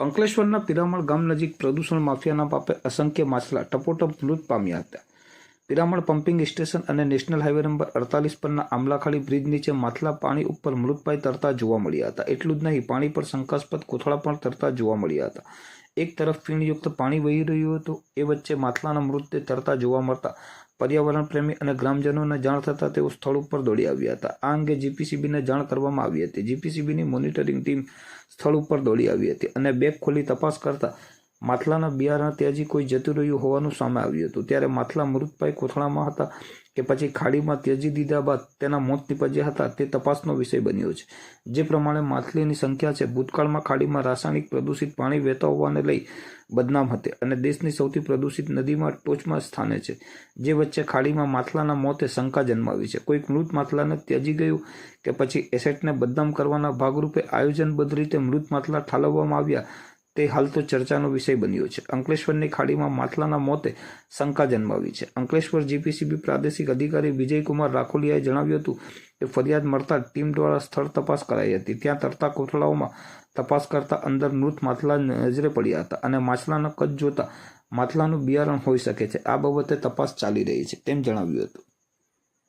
અંકલેશ્વરના પિરામણ ગામ નજીક પ્રદૂષણ માફિયાના પાપે અસંખ્ય માછલા ટપોટપ મૃત પામ્યા હતા. પિરામણ પમ્પિંગ સ્ટેશન અને નેશનલ હાઈવે નંબર અડતાલીસ પરના આમલાખાડી બ્રિજ નીચે માછલા પાણી ઉપર મૃતપાય તરતા જોવા મળ્યા હતા. એટલું જ નહીં, પાણી પર શંકાસ્પદ કોથળા પણ તરતા જોવા મળ્યા હતા. એક તરફ ફીણયુક્ત પાણી વહી રહ્યું હતું, એ વચ્ચે માછલાના મૃતદેહ તરતા જોવા મળતા પર્યાવરણ પ્રેમી અને ગ્રામજનોને જાણ થતાં તેઓ સ્થળ ઉપર દોડી આવ્યા હતા. આ અંગે જીપીસીબીને જાણ કરવામાં આવી હતી. જીપીસીબીની મોનિટરિંગ ટીમ સ્થળ ઉપર દોડી આવી હતી અને બેગ ખોલી તપાસ કરતા માછલાના બિયારણ ત્યાજી કોઈ જતું રહ્યું હોવાનું સામે આવ્યું હતું. ત્યારે માથલા મૃતભાઈ કોથળામાં હતા કે પછી ખાડીમાં ત્યજી દીધા બાદ તેના મોત નીપજ્યા હતા તે તપાસનો વિષય બન્યો છે. જે પ્રમાણે માછલીની સંખ્યા છે ભૂતકાળમાં ખાડીમાં રાસાયણિક પ્રદૂષિત પાણી વહેતા હોવાને લઈ બદનામ હતી અને દેશની સૌથી પ્રદૂષિત નદીમાં ટોચમાં સ્થાને છે. જે વચ્ચે ખાડીમાં માછલાના મોતે શંકા જન્માવી છે. કોઈક મૃત માછલાને ત્યજી ગયું કે પછી એસેટને બદનામ કરવાના ભાગરૂપે આયોજનબદ્ધ રીતે મૃત માછલા ઠાલવવામાં આવ્યા તે હાલ તો ચર્ચાનો વિષય બન્યો છે. અંકલેશ્વરની ખાડીમાં માથલાના મોતે શંકા જન્માવી છે. અંકલેશ્વર જીપીસીબી પ્રાદેશિક અધિકારી વિજયકુમાર રાખોલિયાએ જણાવ્યું હતું કે ફરિયાદ મળતા ટીમ દ્વારા સ્થળ તપાસ કરાઈ હતી. ત્યાં તરતા કોથળાઓમાં તપાસ કરતા અંદર મૃત માથલા નજરે પડ્યા હતા અને માછલાના કદ જોતા માથલાનું બિયારણ હોઈ શકે છે. આ બાબતે તપાસ ચાલી રહી છે તેમ જણાવ્યું હતું.